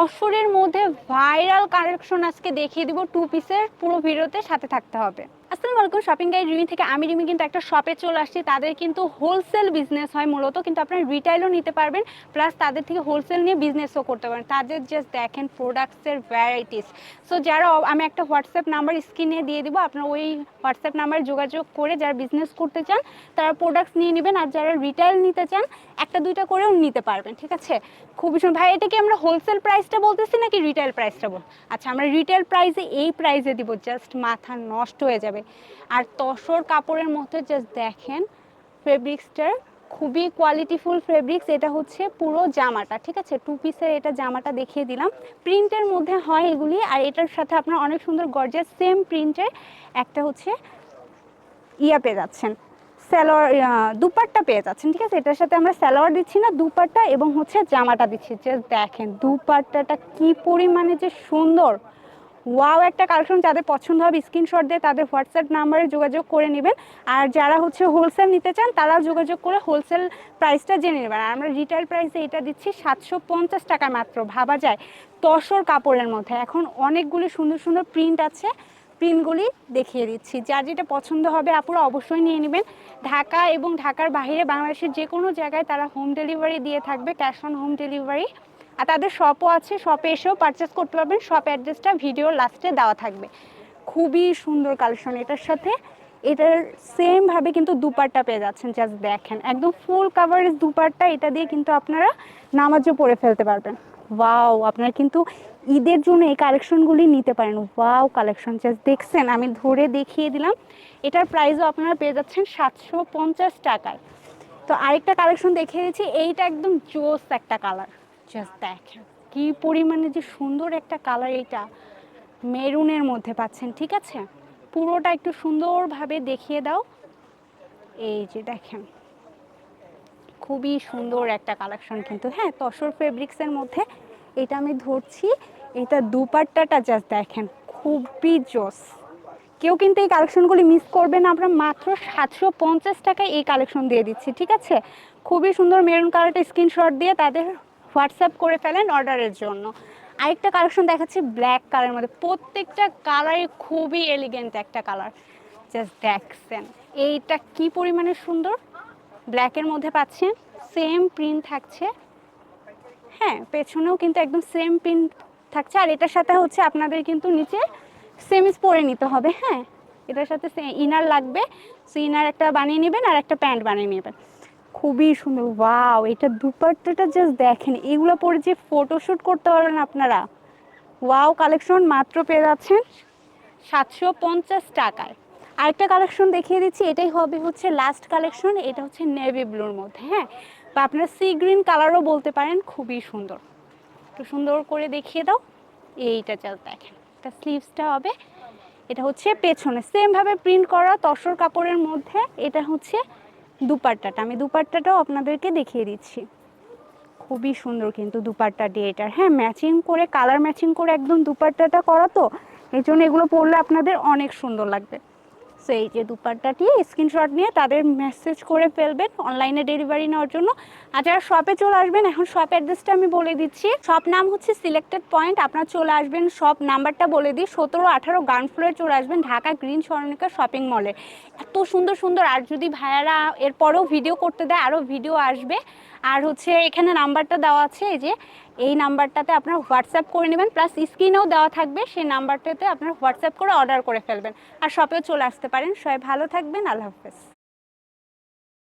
তসরের মধ্যে viral collection আজকে দেখিয়ে দিব টু পিসের পুরো ভিডিওতে সাথে থাকতে হবে। আসসালামু আলাইকুম শপিং গাইড রিমি থেকে আমি রিমি কিন্তু একটা শপে চলে আসছি। তাদের কিন্তু হোলসেল বিজনেস হয় মূলত, কিন্তু আপনারা রিটাইলও নিতে পারবেন প্লাস তাদের থেকে হোলসেল নিয়ে বিজনেসও করতে পারেন তাদের জাস্ট দেখেন প্রোডাক্টসের ভ্যারাইটিস সো যারা আমি একটা হোয়াটসঅ্যাপ নাম্বার স্ক্রিনে দিয়ে দিব, আপনারা ওই হোয়াটসঅ্যাপ নাম্বারে যোগাযোগ করে যারা বিজনেস করতে চান, তারা প্রোডাক্টস নিয়ে নেবেন, আর যারা রিটাইল নিতে চান, একটা দুইটা করেও নিতে পারবেন, ঠিক আছে? খুবই সুন্দর। ভাই, এটা কি আমরা হোলসেল প্রাইসটা বলতেছি নাকি রিটেল প্রাইসটা বল আচ্ছা আমরা রিটেল প্রাইসে এই প্রাইসে দিব জাস্ট মাথা নষ্ট হয়ে যাবে। আর তসর কাপড়ের মধ্যে জাস্ট দেখেন ফেব্রিক্সটার খুবই কোয়ালিটিফুল ফেব্রিক্স এটা হচ্ছে পুরো জামাটা, ঠিক আছে? টু পিসের এটা জামাটা দেখিয়ে দিলাম। প্রিন্টের মধ্যে হয় এগুলি, আর এটার সাথে আপনার অনেক সুন্দর গর্জাস সেম প্রিন্টের একটা হচ্ছে ইয়া পেয়ে যাচ্ছেন। স্যালোয়ার দুপাট্টা পেয়ে যাচ্ছেন, ঠিক আছে? এটার সাথে আমরা স্যালোয়ার দিচ্ছি না, দুপাট্টা এবং হচ্ছে জামাটা দিচ্ছি। জাস্ট দেখেন, দুপাট্টাটা কি পরিমাণে যে সুন্দর। ওয়াও একটা কালেকশন যাদের পছন্দ হবে স্ক্রিনশট দিয়ে তাদের হোয়াটসঅ্যাপ নাম্বারে যোগাযোগ করে নেবেন। আর যারা হচ্ছে হোলসেল নিতে চান তারাও যোগাযোগ করে হোলসেল প্রাইসটা জেনে নেবেন। আর আমরা রিটেল প্রাইসে এটা দিচ্ছি সাতশো পঞ্চাশ টাকা মাত্র, ভাবা যায়। তসর কাপড়ের মধ্যে। এখন অনেকগুলি সুন্দর সুন্দর প্রিন্ট আছে। প্রিন্টগুলি দেখিয়ে দিচ্ছি। যার যেটা পছন্দ হবে, আপুরা অবশ্যই নিয়ে নেবেন। ঢাকা এবং ঢাকার বাইরে বাংলাদেশের যে কোনো জায়গায় তারা হোম ডেলিভারি দিয়ে থাকবে ক্যাশ অন হোম ডেলিভারি আর তাদের শপও আছে শপে এসেও পারচেস করতে পারবেন। শপ অ্যাড্রেসটা ভিডিও লাস্টে দেওয়া থাকবে। খুবই সুন্দর কালেকশন এটার সাথে। এটার সেমভাবে কিন্তু দুপাট্টা পেয়ে যাচ্ছেন জাস্ট দেখেন। একদম ফুল কাভারেজ দুপাট্টা, এটা দিয়ে কিন্তু আপনারা নামাজও পরে ফেলতে পারবেন। ওয়াও আপনারা কিন্তু ঈদের জন্য এই কালেকশনগুলি নিতে পারেন। ওয়াও কালেকশন জাস্ট দেখছেন, আমি ধরে দেখিয়ে দিলাম। এটার প্রাইসও আপনারা পেয়ে যাচ্ছেন সাতশো পঞ্চাশ টাকায়। তো আরেকটা কালেকশন দেখিয়ে দিচ্ছি, এইটা একদম জোস একটা কালার জাস্ট দেখেন কি পরিমাণে যে সুন্দর একটা কালার এইটা মেরুনের মধ্যে পাচ্ছেন, ঠিক আছে? পুরোটা একটু সুন্দরভাবে দেখিয়ে দাও। এই যে দেখেন, খুবই সুন্দর একটা কালেকশন কিন্তু হ্যাঁ তসর ফেব্রিক্সের মধ্যে এটা আমি ধরছি। এটা দুপাট্টাটা জাস্ট দেখেন, খুবই জোস। কেউ কিন্তু এই কালেকশনগুলি মিস করবেন আমরা মাত্র সাতশো পঞ্চাশ টাকায় এই কালেকশন দিয়ে দিচ্ছি, ঠিক আছে? খুবই সুন্দর মেরুন কালারটা স্ক্রিনশট দিয়ে তাদের হোয়াটসঅ্যাপ করে ফেলেন অর্ডারের জন্য। আরেকটা কালেকশন দেখাচ্ছি ব্ল্যাক কালারের মধ্যে। প্রত্যেকটা কালারই খুবই এলিগেন্ট একটা কালার জাস্ট দেখছেন, এইটা কি পরিমাণে সুন্দর? ব্ল্যাকের মধ্যে পাচ্ছেন সেম প্রিন্ট থাকছে। হ্যাঁ পেছনেও কিন্তু একদম সেম প্রিন্ট থাকছে। আর এটার সাথে হচ্ছে আপনাদের কিন্তু নিচে সেমিস পরে নিতে হবে হ্যাঁ। এটার সাথে ইনার লাগবে। সো ইনার একটা বানিয়ে নেবেন আর একটা প্যান্ট বানিয়ে নেবেন। খুবই সুন্দর। ওয়াও এটা দুপাট্টাটা জাস্ট দেখেন। এগুলো পরে যে ফটোশ্যুট করতে পারবেন আপনারা। ওয়াও কালেকশন মাত্র পেয়ে যাচ্ছেন সাতশো পঞ্চাশ টাকায়। আরেকটা কালেকশন দেখিয়ে দিচ্ছি, এটাই হবে হচ্ছে লাস্ট কালেকশন এটা হচ্ছে নেভি ব্লুর মধ্যে হ্যাঁ? বা আপনারা সি গ্রিন কালারও বলতে পারেন, খুবই সুন্দর। একটু সুন্দর করে দেখিয়ে দাও। এইটা চাল দেখেন। এটা স্লিভসটা হবে। এটা হচ্ছে পেছনে। সেমভাবে প্রিন্ট করা, তসর কাপড়ের মধ্যে। এটা হচ্ছে দুপাট্টাটা। আমি দুপাট্টাটাও আপনাদেরকে দেখিয়ে দিচ্ছি। খুবই সুন্দর কিন্তু দুপাট্টা দিয়ে এটার হ্যাঁ ম্যাচিং করে কালার ম্যাচিং করে একদম দুপাট্টাটা করা তো এই জন্য এগুলো পরলে আপনাদের অনেক সুন্দর লাগবে। সো এই যে দুপাট্টাটি স্ক্রিনশট নিয়ে তাদের মেসেজ করে ফেলবেন অনলাইনে ডেলিভারি নেওয়ার জন্য। আর যারা শপে চলে আসবেন, এখন শপ অ্যাড্রেসটা আমি বলে দিচ্ছি। শপ নাম হচ্ছে সিলেক্টেড পয়েন্ট আপনারা চলে আসবেন শপ নাম্বারটা বলে দিই। সতেরো আঠারো গ্রাউন্ড ফ্লোরে চলে আসবেন ঢাকা গ্রিন স্বর্ণিকা শপিং মলে এত সুন্দর সুন্দর। আর যদি ভাইয়ারা এরপরেও ভিডিও করতে দেয় আরও ভিডিও আসবে। আর হচ্ছে এখানে নাম্বারটা দেওয়া আছে, এই যে এই নাম্বারটাতে আপনার হোয়াটসঅ্যাপ করে নেবেন, প্লাস স্ক্রিনেও দেওয়া থাকবে সেই নাম্বারটাতে আপনার হোয়াটসঅ্যাপ করে অর্ডার করে ফেলবেন। আর শপেও চলে আসতে পারেন। সবাই ভালো থাকবেন। আল্লাহ হাফেজ।